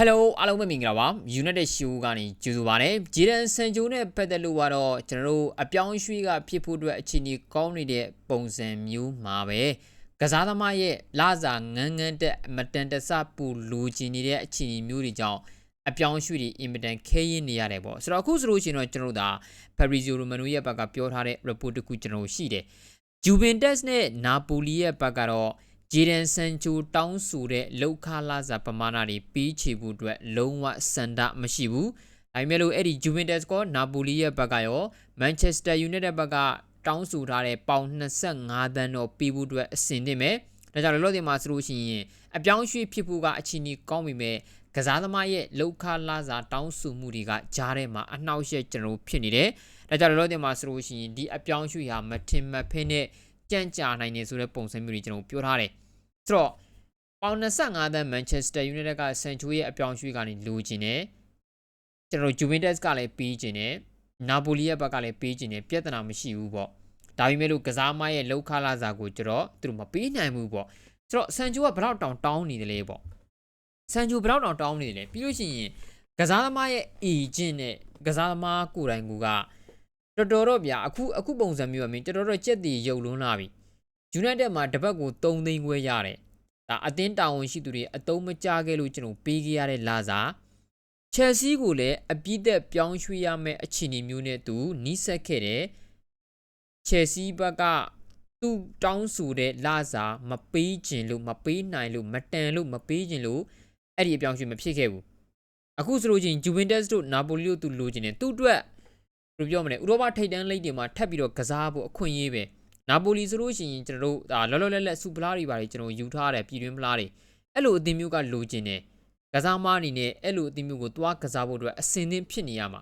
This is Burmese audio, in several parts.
Hello အားလုံးပဲမင်္ဂလာပါ United Show ကနေကြိုဆိုပါရစေဂျီဒန်ဆန်ဂျိုနဲ့ပတ်သက်လို့ကတော့ကျွန်တော်တို့အပြောင်းအရွှေ့ကဖြစ်ဖို့အတွက်အခြေအနေကောင်းနေတဲ့ပုံစံမျိုးမှာပဲကစားသမားရဲ့လာစာငန်းငန်းတက်အမတန်တဆပူလူချင်နေတဲ့အခြေအနေမျိုးတွေကြောင့်အပြောင်းအရွှေ့တွေအင်မတန်ခဲရင်နေရတယ်ပေါ့ဆိုတော့အခုဆိုလို့ရှိရင်တော့ကျွန်တော်တို့ဒါ Fabrizio Romano ရဲ့ဘက်ကပြောထားတဲ့ report တစ်ခုကျွန်တော်တို့ရှိတယ် Juventus နဲ့ Napoli ရဲ့ဘက်ကတော့ ဂျီဒန်ဆန်ချိုတောင်းဆိုတဲ့လောက်ခလာစာပမာဏတွေပြီးချေဖို့အတွက်လုံးဝစန္ဒမရှိဘူး။ဒါပေမဲ့လို့အဲ့ဒီ Juventus က Napoli ရဲ့ဘက်ကရော Manchester United ဘက်ကတောင်းဆိုထားတဲ့ပေါင်25သန်းတော့ပြီးဖို့အတွက်အဆင်သင့်မယ်။ဒါကြောင့်လောလောဆယ်မှာဆိုလို့ရှိရင်အပြောင်းရွှေ့ဖြစ်ဖို့ကအချီနီကောင်းပြီမဲ့ကစားသမားရဲ့လောက်ခလာစာတောင်းဆိုမှုတွေကကြားထဲမှာအနှောက်အယှက်ကျွန်တော်ဖြစ်နေတယ်။ဒါကြောင့်လောလောဆယ်မှာဆိုလို့ရှိရင်ဒီအပြောင်းရွှေ့ဟာမထင်မဖဲနဲ့ကြန့်ကြာနိုင်နေဆိုတဲ့ပုံစံမျိုးတွေကျွန်တော်ပြောထားတယ် ဆိုတော့ပေါင်25သန်း Manchester United ကဆန်ချိုရဲ့အပြောင်းရွှေ့ကနေလိုချင်တယ်ကျွန်တော် Juventus ကလည်းပေးချင်တယ် Napoli ရဲ့ဘက်ကလည်းပေးချင်တယ်ပြဿနာမရှိဘူးပေါ့ဒါပေမဲ့လို့ကစားမရဲ့လောက်ခလာစာကိုကျတော့သူတို့မပေးနိုင်ဘူးပေါ့ဆိုတော့ဆန်ချိုကဘယ်တော့တောင်တောင်းနေတယ်လဲပေါ့ဆန်ချိုဘယ်တော့တောင်တောင်းနေတယ်လဲပြီးလို့ရှိရင်ကစားသမားရဲ့ agent နဲ့ကစားသမားကိုယ်တိုင်ကတော်တော်တော့ဗျာအခုအခုပုံစံမျိုးအမင်းတော်တော်တော့ကြက်တီရုပ်လွန်းလာပြီ United မှာတပတ်ကို3သိန်းခွဲရတယ်ဒါအတင်းတာဝန်ရှိသူတွေအတုံးမကြခဲ့လို့ကျွန်တော်ပေးခဲ့ရတဲ့လာစာ Chelsea ကိုလည်းအပြည့်သက်ပြောင်းရွှေ့ရမယ့်အခြေအနေမျိုးနဲ့သူနီးစပ်ခဲ့တယ် Chelsea ဘက်ကသူတောင်းဆိုတဲ့လာစာမပေးခြင်းလို့မပေးနိုင်လို့မတန်လို့မပေးခြင်းလို့အဲ့ဒီအပြောင်းရွှေ့မဖြစ်ခဲ့ဘူးအခုဆိုလို့ချင်း Juventus တို့ Napoli တို့သူလိုချင်တယ်သူ့အတွက်ဘယ်လိုပြောမလဲဥရောပထိပ်တန်းလိပ်တွေမှာထပ်ပြီးတော့ကစားဖို့အခွင့်အရေးပဲ နာပိုလီဆိုလို့ရှိရင်ကျွန်တော်တို့ဒါလောလောလတ်လတ်စူပလာတွေပါတယ်ကျွန်တော်ယူထားတယ်ပြည်တွင်းပလားတွေအဲ့လိုအသင်းမျိုးကလိုချင်တယ်ကစားမအနေနဲ့အဲ့လိုအသင်းမျိုးကိုသွားကစားဖို့အတွက်အစင်သင်းဖြစ်နေရမှာ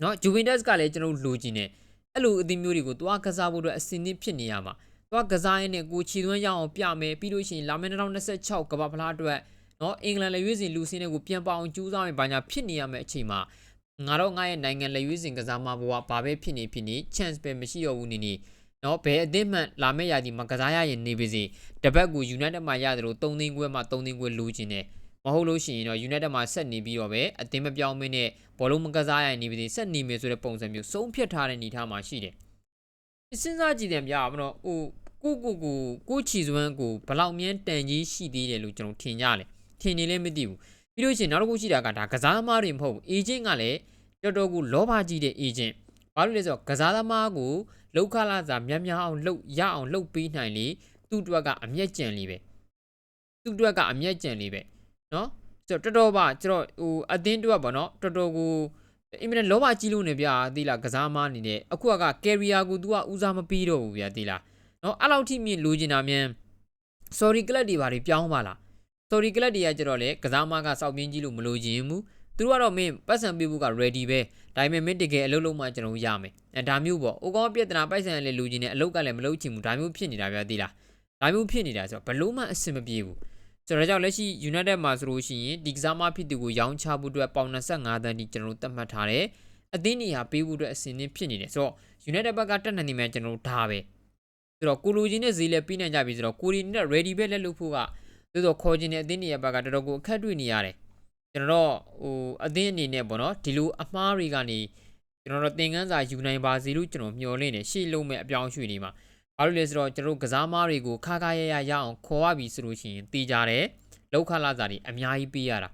เนาะဂျူဗင်တက်စ်ကလည်းကျွန်တော်လိုချင်တယ်အဲ့လိုအသင်းမျိုးတွေကိုသွားကစားဖို့အတွက်အစင်သင်းဖြစ်နေရမှာသွားကစားရင်းနဲ့ကိုချီသွန်းရအောင်ပြမယ်ပြီးလို့ရှိရင်လာမယ့်2026ကမ္ဘာဖလားအတွက်เนาะအင်္ဂလန်လက်ရွေးစင်လူစင်းတွေကိုပြန်ပအောင်ကြိုးစားမယ်ဘာညာဖြစ်နေရမယ့်အချိန်မှာငါတော့ငါရဲ့နိုင်ငံလက်ရွေးစင်ကစားမဘဝဘာပဲဖြစ်နေဖြစ်နေ chance ပဲမရှိတော့ဘူးနေနေ နော်ဘယ်အသင်းမှလာမယ့်ရာသီမှာကစားရရင်နေပါစေတပတ်ကူ United မှာရတယ်လို့3သိန်းခွဲမှာ3သိန်းခွဲလိုချင်တယ်မဟုတ်လို့ရှိရင်တော့ United မှာဆက်နေပြီးတော့ပဲအသင်းမပြောင်းမင်းနဲ့ဘောလုံးမကစားရရင်နေပါစေဆက်နေမယ်ဆိုတဲ့ပုံစံမျိုးဆုံးဖြတ်ထားတဲ့အနေအထားမှာရှိတယ်စဉ်းစားကြည့်တယ်ဗျာမနော်ဟိုကိုကိုကိုကိုချီစွမ်းကိုဘလောက်မြန်းတန်ကြီးရှိသေးတယ်လို့ကျွန်တော်ထင်ကြတယ်ထင်နေလည်းမသိဘူးပြီးလို့ရှိရင်နောက်တစ်ခုရှိတာကဒါကစားသမားတွေမဟုတ်ဘူးအေဂျင့်ကလည်းတော်တော်ကိုလောဘကြီးတဲ့အေဂျင့် ဘာလို့လဲဆိုတော့ကစားသမားကိုလောက်ခလာစာများများအောင်လှုပ်ရအောင်လှုပ်ပေးနိုင်လေသူ့အတွက်ကအမျက်ကြံလေးပဲသူ့အတွက်ကအမျက်ကြံလေးပဲเนาะဆိုတော့တော်တော်ပါကျွန်တော်ဟိုအတင်းတွက်ပါเนาะတော်တော်ကိုအင်မတန်လောဘကြီးလို့နေဗျာသီလားကစားမအနေနဲ့အခုကကယ်ရီယာကို तू ကဦးစားမပေးတော့ဘူးဗျာသီလားเนาะအဲ့လောက်ထိမြင်လိုချင်တာမြန် sorry ကလပ်တွေဘာတွေပြောင်းပါလား sorry ကလပ်တွေကကြတော့လေကစားမကစောက်ပြင်းကြီးလို့မလိုချင်ဘူး သူတို့ကတော့မင်းပတ်စံပေးဖို့က ready ပဲဒါပေမဲ့မင်းတကယ်အလုပ်လုပ်မှကျွန်တော်ရမယ်အဲဒါမျိုးပေါ့အိုကောပြဿနာပိုက်ဆံလည်းလူချင်းနဲ့အလုပ်ကလည်းမလုပ်ချင်ဘူးဒါမျိုးဖြစ်နေတာဗျာသိလားဒါမျိုးဖြစ်နေတာဆိုတော့ဘလို့မှအဆင်မပြေဘူးဆိုတော့ကြောင့်လက်ရှိ United မှာဆိုလို့ရှိရင်ဒီကစားမဖြစ်သူကိုရောင်းချဖို့အတွက်ပေါင်25တန်းဒီကျွန်တော်တို့သတ်မှတ်ထားတယ်အသင်းနေရာပေးဖို့အတွက်အဆင်သင့်ဖြစ်နေတယ်ဆိုတော့ United ဘက်ကတက်နေနေမှကျွန်တော်တို့ဒါပဲဆိုတော့ကိုလူချင်းနဲ့ဈေးလည်းပြီးနိုင်ကြပြီဆိုတော့ကိုရီနဲ့ ready ပဲလက်လုပ်ဖို့ကသို့တော့ခေါ်ခြင်းနဲ့အသင်းနေရာဘက်ကတော်တော်ကိုအခက်တွေ့နေရတယ် ကျွန်တော်တို့ဟိုအသင်းအနေနဲ့ပေါ့နော်ဒီလိုအမှားတွေကနေကျွန်တော်တို့သင်ခန်းစာယူနိုင်ပါစေလို့ကျွန်တော်မျှော်လင့်နေရှေ့လုံးမဲ့အပြောင်းရွှေ့နေမှာဘာလို့လဲဆိုတော့ကျွန်တော်တို့ကစားမားတွေကိုခါခါရရရအောင်ခေါ်ရပြီဆိုလို့ရှိရင်တေးကြတယ်လောက်ခလာစာတွေအများကြီးပေးရတာ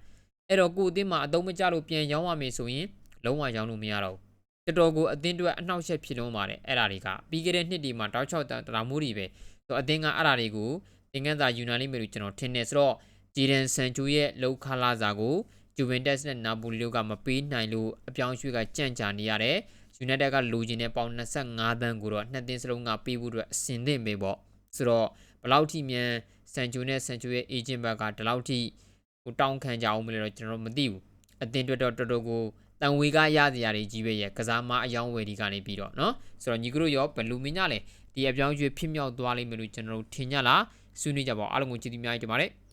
အဲ့တော့ကိုအသင်းမှာအသုံးမကျလို့ပြန်ရောင်းရမယ်ဆိုရင်လုံးဝရောင်းလို့မရတော့ဘူးတော်တော်ကိုအသင်းတွေအနှောက်အယှက်ဖြစ်လုံးပါတယ်အဲ့ဒါတွေကပြီးခဲ့တဲ့နှစ်ဒီမှာတောက်ချောက်တရာမိုးတွေပဲဆိုအသင်းကအဲ့ဒါတွေကိုသင်ခန်းစာယူနိုင်လိမ့်မယ်လို့ကျွန်တော်ထင်နေဆိုတော့ ဂျီဒန်ဆန်ဂျူရဲ့လုံခလာစာကိုဂျူဗင်တက်စ်နဲ့နာပိုလီတို့ကမပေးနိုင်လို့အပြောင်းရွှေ့ကကြန့်ကြာနေရတယ်။ယူနိုက်တက်ကလိုချင်တဲ့ပေါင်25သန်းကိုတော့နှစ်သင်းစလုံးကပေးဖို့အတွက်အဆင်သင့်ပဲပေါ့။ဆိုတော့ဘလောက်ထိမြန်ဆန်ဂျူနဲ့ဆန်ဂျူရဲ့အေဂျင့်ဘက်ကဒီလောက်ထိဟိုတောင်းခံကြအောင်မလဲတော့ကျွန်တော်မသိဘူး။အသင်းအတွက်တော့တော်တော်ကိုတန်ဝေကရစရာတွေကြီးပဲရဲ့ကစားမအယောင်းဝယ်ဒီကနေပြီးတော့နော်။ဆိုတော့ညီကတို့ရောဘလူမင်းညလဲဒီအပြောင်းရွှေ့ဖြစ်မြောက်သွားလိမ့်မယ်လို့ကျွန်တော်ထင်ကြလား။ဆွေးနွေးကြပါအောင်အားလုံးကိုကျေးဇူးများကြီးတင်ပါတယ်။